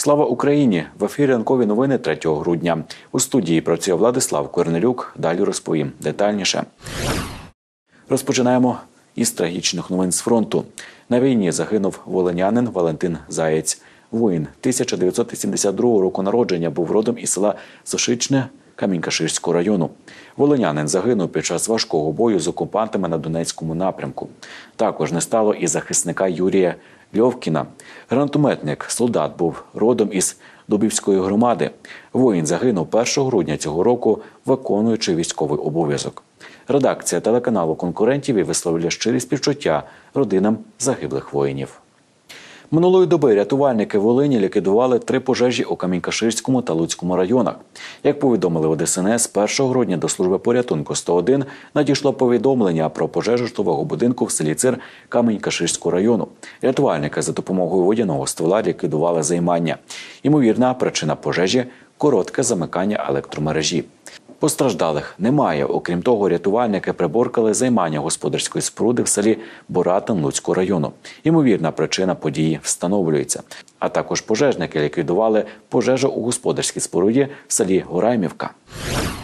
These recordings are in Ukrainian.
Слава Україні! В ефірі ранкові новини 3 грудня. У студії працює Владислав Корнелюк. Далі розповім детальніше. Розпочинаємо із трагічних новин з фронту. На війні загинув волинянин Валентин Заєць. Воїн 1972 року народження був родом із села Сошичне Камінь-Каширського району. Волинянин загинув під час важкого бою з окупантами на Донецькому напрямку. Також не стало і захисника Юрія Льовкіна. Гранатометник солдат був родом із Дубівської громади. Воїн загинув 1 грудня цього року, виконуючи військовий обов'язок. Редакція телеканалу конкурентів і висловлює щирі співчуття родинам загиблих воїнів. Минулої доби рятувальники Волині ліквідували три пожежі у Камінькаширському та Луцькому районах. Як повідомили в ДСНС, 1 грудня до служби порятунку 101 надійшло повідомлення про пожежу житлового будинку в селі Цир Камінь-Каширського району. Рятувальники за допомогою водяного ствола ліквідували займання. Ймовірна причина пожежі коротке замикання електромережі. Постраждалих немає. Окрім того, рятувальники приборкали займання господарської споруди в селі Боратин Луцького району. Ймовірна причина події встановлюється. А також пожежники ліквідували пожежу у господарській споруді в селі Гораймівка.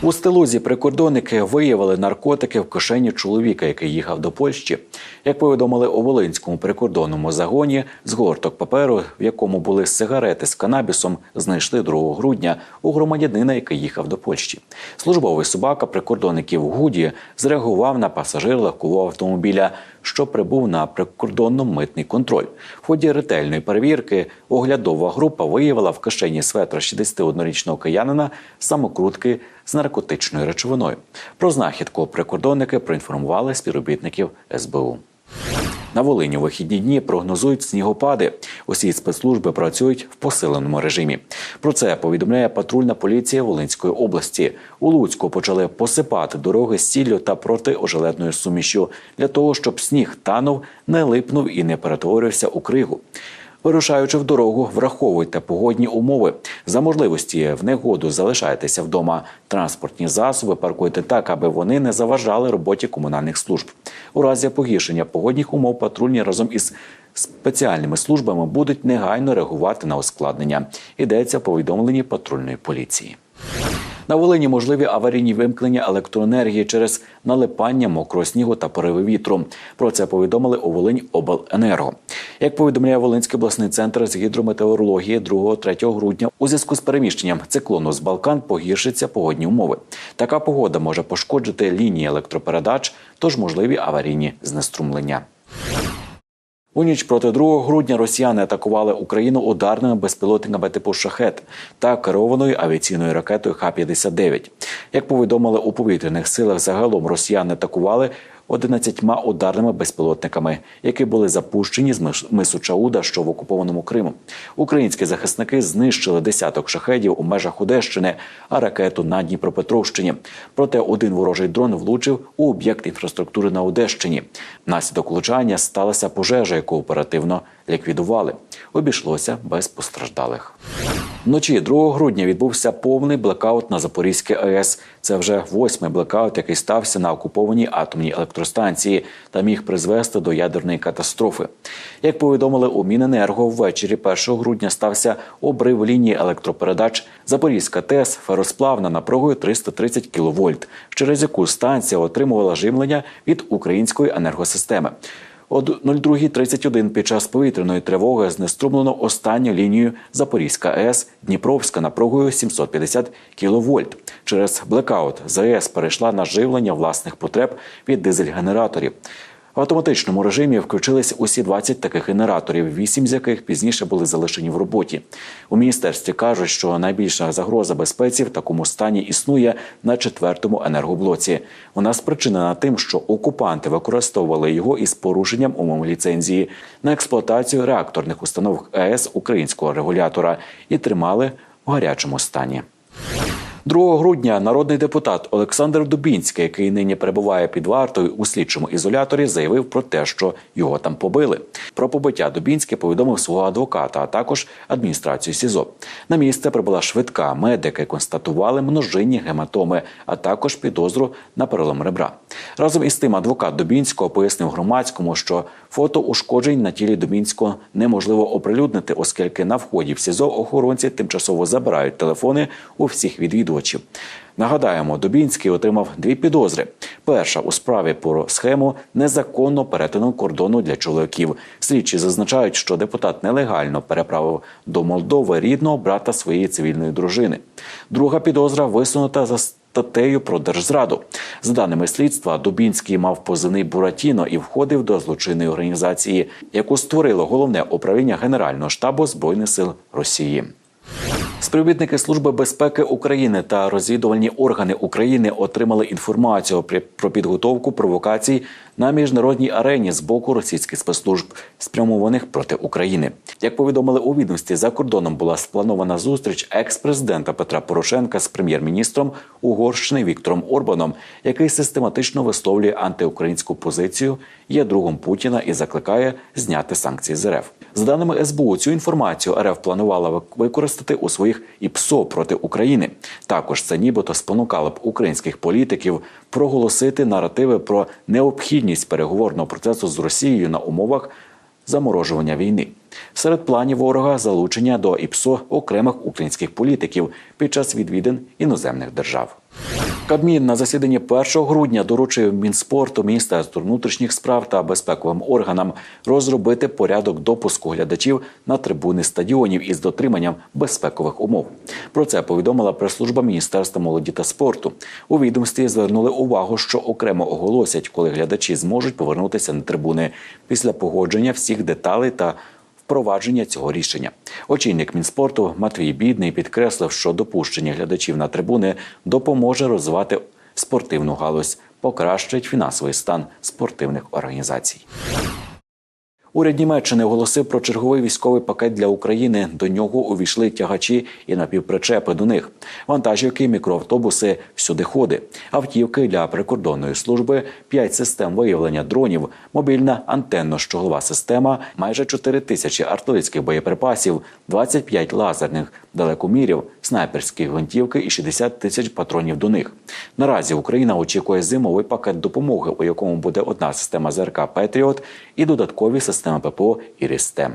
У стелузі прикордонники виявили наркотики в кишені чоловіка, який їхав до Польщі. Як повідомили у Волинському прикордонному загоні, згорток паперу, в якому були сигарети з канабісом, знайшли 2 грудня у громадянина, який їхав до Польщі. Службовий собака прикордонників Гуді зреагував на пасажир легкового автомобіля, що прибув на прикордонно-митний контроль. В ході ретельної перевірки оглядова група виявила в кишені светра 61-річного киянина самокрутки з наркотичною речовиною. Про знахідку прикордонники проінформували співробітників СБУ. На Волині у вихідні дні прогнозують снігопади. Усі спецслужби працюють в посиленому режимі. Про це повідомляє патрульна поліція Волинської області. У Луцьку почали посипати дороги з сіллю та протиожеледною сумішю для того, щоб сніг танув, не липнув і не перетворився у кригу. Вирушаючи в дорогу, враховуйте погодні умови. За можливості в негоду залишайтеся вдома. Транспортні засоби паркуйте так, аби вони не заважали роботі комунальних служб. У разі погіршення погодних умов патрульні разом із спеціальними службами будуть негайно реагувати на ускладнення. Йдеться повідомлені патрульної поліції. На Волині можливі аварійні вимкнення електроенергії через налипання мокрого снігу та пориви вітру. Про це повідомили у Волинь обленерго. Як повідомляє Волинський обласний центр з гідрометеорології 2-3 грудня, у зв'язку з переміщенням циклону з Балкан погіршаться погодні умови. Така погода може пошкоджити лінії електропередач, тож можливі аварійні знеструмлення. У ніч проти 2 грудня росіяни атакували Україну ударними безпілотниками типу шахет та керованою авіаційною ракетою Х-59. Як повідомили у повітряних силах, загалом росіяни атакували 11 ударними безпілотниками, які були запущені з мису Чауда, що в окупованому Криму. Українські захисники знищили десяток шахедів у межах Одещини, а ракету на Дніпропетровщині. Проте один ворожий дрон влучив у об'єкт інфраструктури на Одещині. Внаслідок влучання сталася пожежа, яку оперативно ліквідували. Обійшлося без постраждалих. Вночі 2 грудня відбувся повний блекаут на Запорізькій АЕС. Це вже восьмий блекаут, який стався на окупованій атомній електростанції та міг призвести до ядерної катастрофи. Як повідомили у Міненерго, ввечері 1 грудня стався обрив лінії електропередач Запорізька ТЕС феросплавна напругою 330 кВт, через яку станція отримувала живлення від української енергосистеми. О 02.31 під час повітряної тривоги знеструмлено останню лінію Запорізька АЕС Дніпровська напругою 750 кВт. Через блекаут ЗАЕС перейшла на живлення власних потреб від дизель-генераторів. В автоматичному режимі включились усі 20 таких генераторів, 8 з яких пізніше були залишені в роботі. У міністерстві кажуть, що найбільша загроза безпеці в такому стані існує на четвертому енергоблоці. Вона спричинена тим, що окупанти використовували його із порушенням умов ліцензії на експлуатацію реакторних установ АЕС українського регулятора і тримали в гарячому стані. 2 грудня народний депутат Олександр Дубінський, який нині перебуває під вартою у слідчому ізоляторі, заявив про те, що його там побили. Про побиття Дубінський повідомив свого адвоката, а також адміністрацію СІЗО. На місце прибула швидка. Медики констатували множинні гематоми, а також підозру на перелом ребра. Разом із тим, адвокат Дубінського пояснив громадському, що Фото ушкоджень на тілі Дубінського неможливо оприлюднити, оскільки на вході в СІЗО охоронці тимчасово забирають телефони у всіх відвідувачів. Нагадаємо, Дубінський отримав дві підозри. Перша у справі про схему незаконно перетину кордону для чоловіків. Слідчі зазначають, що депутат нелегально переправив до Молдови рідного брата своєї цивільної дружини. Друга підозра висунута за статтею про держзраду. За даними слідства, Дубінський мав позивний Буратіно і входив до злочинної організації, яку створило головне управління Генерального штабу збройних сил Росії. Співробітники Служби безпеки України та розвідувальні органи України отримали інформацію про підготовку провокацій на міжнародній арені з боку російських спецслужб, спрямованих проти України. Як повідомили у відомстві, за кордоном була спланована зустріч екс-президента Петра Порошенка з прем'єр-міністром Угорщини Віктором Орбаном, який систематично висловлює антиукраїнську позицію, є другом Путіна і закликає зняти санкції з РФ. За даними СБУ, цю інформацію РФ планувала використати у своїх ІПСО проти України. Також це нібито спонукало б українських політиків проголосити наративи про необхідність переговорного процесу з Росією на умовах заморожування війни. Серед планів ворога залучення до ІПСО окремих українських політиків під час відвідин іноземних держав. Кабмін на засіданні 1 грудня доручив Мінспорту, Міністерству внутрішніх справ та безпековим органам розробити порядок допуску глядачів на трибуни стадіонів із дотриманням безпекових умов. Про це повідомила прес-служба Міністерства молоді та спорту. У відомстві звернули увагу, що окремо оголосять, коли глядачі зможуть повернутися на трибуни після погодження всіх деталей та впровадження цього рішення. Очільник Мінспорту Матвій Бідний підкреслив, що допущення глядачів на трибуни допоможе розвивати спортивну галузь, покращить фінансовий стан спортивних організацій. Уряд Німеччини оголосив про черговий військовий пакет для України. До нього увійшли тягачі і напівпричепи до них, вантажівки, мікроавтобуси, всюди ходи, автівки для прикордонної служби, 5 систем виявлення дронів, мобільна антенно-щоглова система, майже 4 тисячі артилерійських боєприпасів, 25 лазерних далекомірів, снайперські гвинтівки і 60 тисяч патронів до них. Наразі Україна очікує зимовий пакет допомоги, у якому буде одна система ЗРК Петріот і додаткові системи ППО і Рістем.